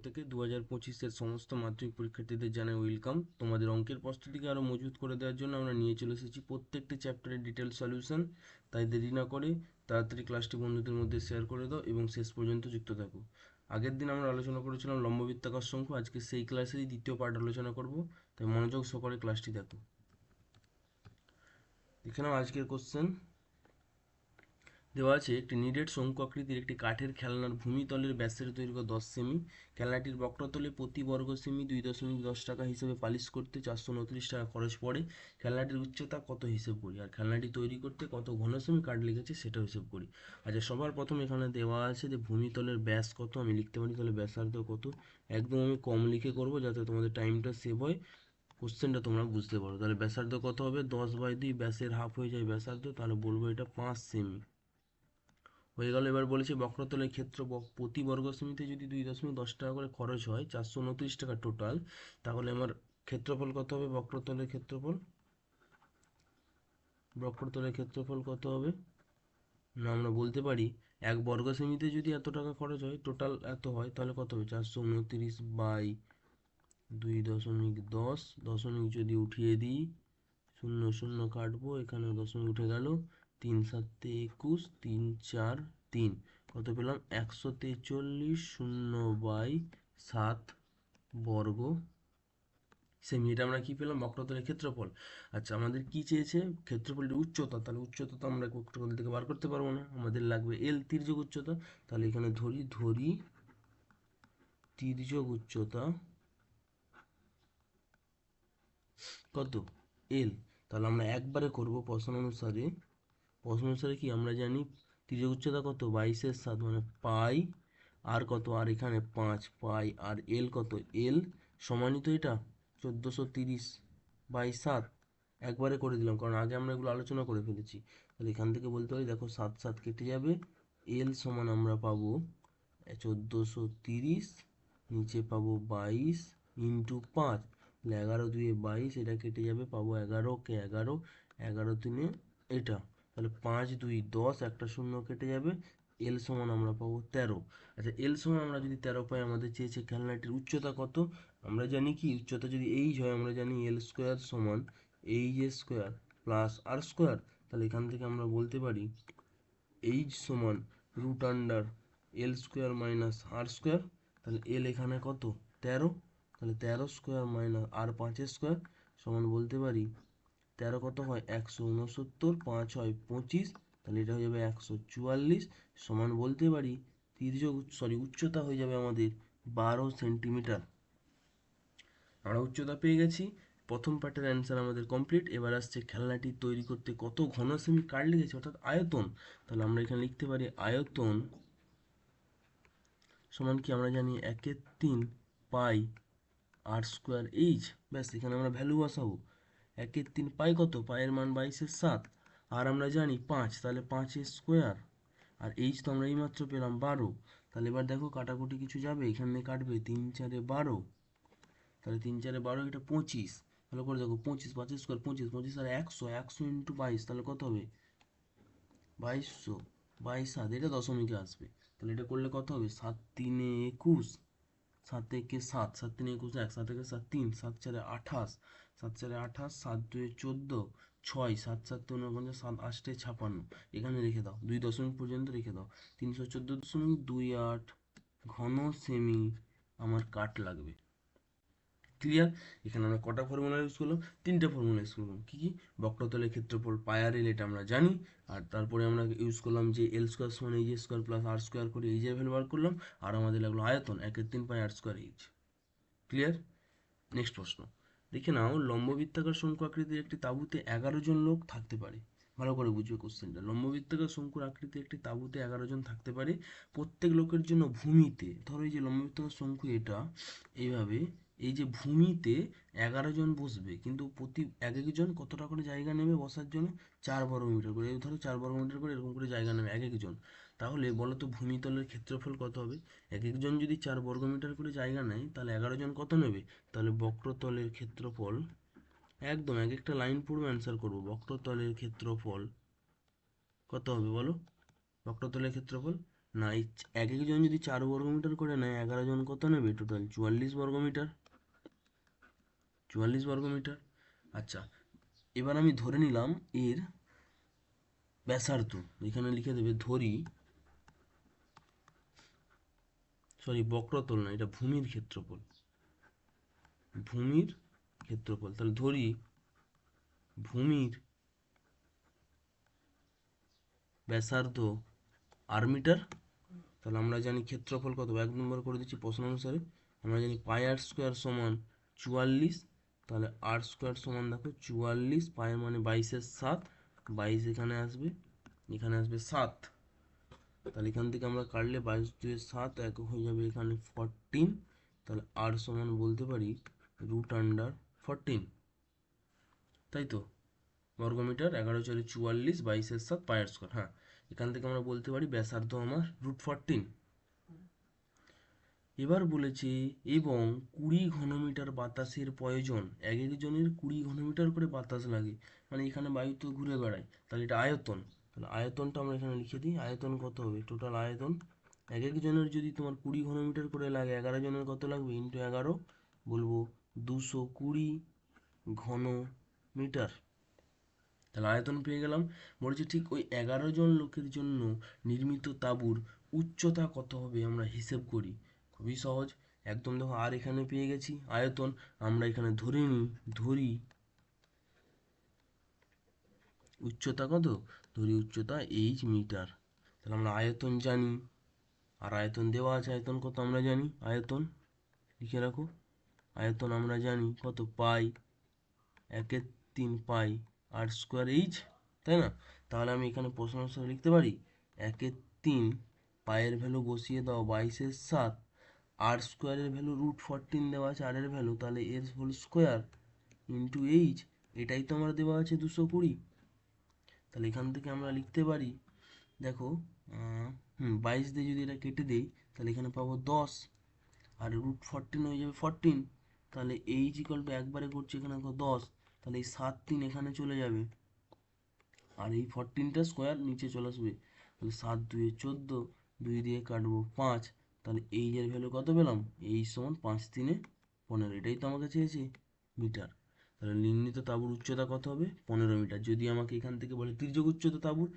থেকে দু হাজার পঁচিশের সমস্ত মাধ্যমিক পরীক্ষার্থীদের জানাই ওয়েলকাম তোমাদের অঙ্কের প্রস্তুতিকে আরও মজবুত করে দেওয়ার জন্য আমরা নিয়ে চলে এসেছি প্রত্যেকটি চ্যাপ্টারের ডিটেল সলিউশন তাই দেরি না করে তাড়াতাড়ি ক্লাসটি বন্ধুদের মধ্যে শেয়ার করে দাও এবং শেষ পর্যন্ত যুক্ত থাকো। আগের দিন আমরা আলোচনা করেছিলাম লম্ববৃত্তাকার শঙ্কু আজকে সেই ক্লাসেরই দ্বিতীয় পার্ট আলোচনা করব। তাই মনোযোগ সহকারে ক্লাসটি দেখো। দেখে নাও আজকের কোশ্চেন দেওয়া আছে, একটি নিডেড শঙ্কু আকৃতির একটি কাঠের খেলনার ভূমিতলের ব্যাসের দৈর্ঘ্য দশ সেমি। খেলনাটির বক্রতলে প্রতি বর্গ সেমি দুই দশমিক দশ টাকা হিসেবে পালিশ করতে চারশো উনত্রিশ টাকা খরচ পড়ে। খেলনাটির উচ্চতা কত হিসেব করি? আর খেলনাটি তৈরি করতে কত ঘন সেমি কাঠ লেগেছে সেটা হিসেব করি। আচ্ছা সবার প্রথম এখানে দেওয়া আছে যে ভূমিতলের ব্যাস কত, আমি লিখতে পারি তাহলে ব্যাসার্ধ কত। একদম আমি কম লিখে করব যাতে তোমাদের টাইমটা সেভ হয়, কোশ্চেনটা তোমরা বুঝতে পারো। তাহলে ব্যাসার্ধ কত হবে? দশ বাই দুই ব্যাসের হাফ হয়ে যায় ব্যাসার্ধ, তাহলে বলব এটা পাঁচ সেমি। হয়ে গেল এবার বলেছে বক্রতলের ক্ষেত্র প্রতি বর্গ সেমিতে যদি দুই দশমিক দশ টাকা করে খরচ হয়, চারশো উনত্রিশ টাকা টোটাল তাহলে আমার ক্ষেত্রফল কত হবে? বক্রতলের ক্ষেত্রফল? বক্রতলের ক্ষেত্রফল কত হবে? না, আমরা বলতে পারি এক বর্গ সেমিতে যদি এত টাকা খরচ হয় টোটাল এত হয়, তাহলে কত হবে? চারশো উনত্রিশ বাই দুই দশমিক দশ, দশমিক যদি উঠিয়ে দিই, শূন্য শূন্য কাটবো এখানে দশমিক উঠে গেল তিন সাতে একুশ, তিন চার তিন। কত পেলাম? একশো তেচল্লিশ শূন্য বাই সাত বর্গ। সেমি এটা আমরা কি পেলাম? বক্রতলের ক্ষেত্রফল। আচ্ছা আমাদের কি চেয়েছে? ক্ষেত্রফলের উচ্চতা। তাহলে উচ্চতা তো আমরা বক্রতল থেকে বার করতে পারব না। আমাদের লাগবে এল তির্যক উচ্চতা। তাহলে এখানে ধরি ধরি তির্যক উচ্চতা কত? এল তাহলে আমরা একবারে করব প্রশ্ন অনুসারে প্রশ্ন অনুসারে কি আমরা জানি তির্যক উচ্চতা কত? বাইশের সাত মানে পাই। আর কত? আর এখানে পাঁচ, পাই। আর এল কত? এল। সমানিত এটা? চোদ্দোশো তিরিশ বাই সাত। একবারে করে দিলাম, কারণ আগে আমরা এগুলো আলোচনা করে ফেলেছি। তাহলে এখান থেকে বলতে পারি দেখো সাত সাত কেটে যাবে। এল সমান আমরা পাবো চোদ্দোশো তিরিশ, নিচে পাবো বাইশ ইন্টু পাঁচ। তাহলে এগারো দুয়ে বাইশ, এটা কেটে যাবে, পাবো এগারো কে এগারো। এগারো তিনে এটা। তাহলে পাঁচ, দুই, দশ একটা শূন্য কেটে যাবে। এল সমান আমরা পাবো তেরো। আচ্ছা এল সমান আমরা যদি তেরো পাই, আমাদের চেয়েছে খেলনাটির উচ্চতা কত? আমরা জানি কি, উচ্চতা যদি এইচ হয়, আমরা জানি এল স্কোয়ার সমান H square plus R square তাহলে এখান থেকে আমরা বলতে পারি এইচ সমান root under L square minus R square তাহলে এল এখানে কত? তেরো। তাহলে তেরো স্কোয়ার মাইনাস আর পাঁচের স্কোয়ার সমান বলতে পারি তেরো কত হয়? একশো উনসত্তর পাঁচ হয় পঁচিশ, তাহলে এটা হয়ে যাবে একশো চুয়াল্লিশ, সমান বলতে পারি তির্যক সরি উচ্চতা হয়ে যাবে আমাদের বারো সেন্টিমিটার। আমরা উচ্চতা পেয়ে গেছি। প্রথম পার্টের অ্যান্সার আমাদের কমপ্লিট এবার আসছে খেলনাটি তৈরি করতে কত ঘন সেমি কাঠ লেগেছে, অর্থাৎ আয়তন। তাহলে আমরা এখানে লিখতে পারি আয়তন সমান কি আমরা জানি একের তিন পাই আর স্কোয়ার এইচ ব্যাস, এখানে আমরা ভ্যালু বসাবো। একের তিন পাই কত? পায়ের মান বাইশের সাত। আর আমরা জানি পাঁচ, তাহলে পাঁচের স্কোয়ার। আর এইচ তো আমরা এইমাত্র পেলাম বারো। তাহলে এবার দেখো কাটাকুটি কিছু যাবে। এখানে কাটবে তিন চারে বারো। তাহলে তিন চারে বারো, এটা পঁচিশ। ভালো করে দেখো পঁচিশ, পাঁচের স্কোয়ার, পঁচিশ পঁচিশ আর একশো একশো ইন্টু বাইশ, তাহলে কত হবে? বাইশশো, বাইশ সাত, এটা দশমিকে আসবে। তাহলে এটা করলে কত হবে? সাত তিনে একুশ। সাত থেকে সাত সাত তিনে একুশ, এক, সাত থেকে সাত, তিন, সাত চারে আঠাশ। সাত চারে আঠাশ সাত দুয়ে চোদ্দ, ছয়, সাত সাত উনপঞ্চাশ সাত আষ্টে ছাপান্ন। এখানে রেখে দাও। দুই দশমিক পর্যন্ত রেখে দাও। তিনশো চোদ্দ দশমিক দুই আট ঘন সেমি আমার কাঠ লাগবে। ক্লিয়ার এখানে আমরা কটা ফর্মুলা ইউজ করলাম? তিনটে ফর্মুলা ইউজ করলাম। কী কী? বক্রতলের ক্ষেত্রফল পায়ার এল এটা আমরা জানি। আর তারপরে আমরা ইউজ করলাম যে এল স্কোয়ার সমান H square plus R square করে এইচ এর ভ্যালু বার করলাম। আর আমাদের লাগল আয়তন। একের তিন pi R square H clear next প্রশ্ন। দেখে নাও, লম্ববৃত্তাকার শঙ্কু আকৃতির একটি তাঁবুতে এগারো জন লোক থাকতে পারে। ভালো করে বুঝবে কোশ্চেনটা লম্ববৃত্তাকার শঙ্কুর আকৃতির একটি তাঁবুতে এগারো জন থাকতে পারে। প্রত্যেক লোকের জন্য ভূমিতে, ধরো এই যে লম্ববৃত্তাকার শঙ্কু এটা, এইভাবে এই যে ভূমিতে এগারো জন বসবে, কিন্তু প্রতি এক একজন কতটা করে জায়গা নেবে বসার জন্য? চার বর্গ মিটার করে। ধরো চার বর্গ মিটার করে এরকম করে জায়গা নেবে এক একজন তাহলে বলো তো ভূমিতলের ক্ষেত্রফল কত হবে? এক একজন যদি চার বর্গ মিটার করে জায়গা নেয়, তাহলে এগারো জন কত নেবে? তাহলে বক্রতলের ক্ষেত্রফল, একদম এক একটা লাইন পড়ব অ্যান্সার করব। বক্রতলের ক্ষেত্রফল কত হবে বলো? বক্রতলের ক্ষেত্রফল? না, এই এক একজন যদি চার বর্গ মিটার করে নেয়, এগারো জন কত নেবে টোটাল চুয়াল্লিশ বর্গ মিটার চুয়াল্লিশ বর্গ মিটার আচ্ছা এবার আমি ধরে নিলাম এর ব্যাসার্ধ। এখানে লিখে দেবে ধরি। সরি বক্রতল না, এটা ভূমির ক্ষেত্রফল। ভূমির ক্ষেত্রফল, তাহলে ধরি ভূমির ব্যাসার্ধ আর মিটার, তাহলে আমরা জানি ক্ষেত্রফল কত, এক নম্বর করে দিচ্ছি প্রশ্ন অনুসারে, আমরা জানি পাই আর স্কোয়ার সমান চুয়াল্লিশ, তাহলে আর স্কোয়ার সমান দেখো চুয়াল্লিশ, পায়ের মানে বাইশের সাত, বাইশ এখানে আসবে এখানে আসবে সাত। তাহলে এখান থেকে আমরা কাটলে বাইশ দুয়ে সাত, এক হয়ে যাবে এখানে ফরটিন তাহলে আর সমান বলতে পারি রুট আন্ডার ফরটিন তাই তো? বর্গমিটার এগারো চারে চুয়াল্লিশ, বাইশের সাত পায়ের স্কোয়ার হ্যাঁ এখান থেকে আমরা বলতে পারি ব্যাসার্ধ আমার রুট ফরটিন এবার বলেছে এবং কুড়ি ঘনমিটার বাতাসের প্রয়োজন এক একজনের কুড়ি ঘনমিটার করে বাতাস লাগে। মানে এখানে বায়ু তো ঘুরে বেড়ায়, তাহলে এটা আয়তন। তাহলে আয়তনটা আমরা এখানে লিখে দিই। আয়তন কত হবে? টোটাল আয়তন। এক একজনের যদি তোমার কুড়ি ঘনমিটার করে লাগে, এগারো জনের কত লাগবে? ইন্টু এগারো। বলব দুশো কুড়ি ঘন মিটার তাহলে আয়তন পেয়ে গেলাম। বলছে ঠিক ওই এগারো জন লোকের জন্য নির্মিত তাঁবুর উচ্চতা কত হবে আমরা হিসেব করি। খুবই সহজ। একদম দেখো আর এখানে পেয়ে গেছি আয়তন। আমরা এখানে ধরে নিই, ধরি উচ্চতা কত? ধরি উচ্চতা এইচ মিটার তাহলে আমরা আয়তন জানি। আর আয়তন দেওয়া আছে, আয়তন কত আমরা জানি? আয়তন, লিখে রাখো। আয়তন আমরা জানি কত? পাই। একের তিন পাই আর স্কোয়ার এইচ তাই না? তাহলে আমি এখানে প্রশ্ন লিখতে পারি। একের তিন পায়ের ভ্যালু বসিয়ে দাও বাইশের সাত। আর স্কোয়ারের ভ্যালু রুট ফরটিন দেওয়া আছে আরের ভ্যালু, তাহলে এর হোল স্কোয়ার ইন্টু এইচ এটাই তো আমার দেওয়া আছে দুশো কুড়ি। তাহলে এখান থেকে আমরা লিখতে পারি, দেখো হুম, বাইশ দিয়ে যদি এটা কেটে দেই, তাহলে এখানে পাবো দশ, আর রুট ফরটিন হয়ে যাবে ফরটিন তাহলে এইচ ইকাল একবারে করছি এখানে দশ, তাহলে এই সাত তিন এখানে চলে যাবে, আর এই ফরটিনটা স্কোয়ার নিচে চলে আসবে, তাহলে সাত দুয়ে চোদ্দ, দুই দিয়ে কাটবো পাঁচ, তাহলে এইচের ভ্যালু কত পেলাম? এইচ সমান পাঁচ তিনে পনেরো, এটাই তো আমাকে চেয়েছে মিটার তাহলে নির্ণীত তাঁবুর উচ্চতা কত হবে? পনেরো মিটার। যদি আমাকে এখান থেকে বলে তির্যক উচ্চতা তাঁবুর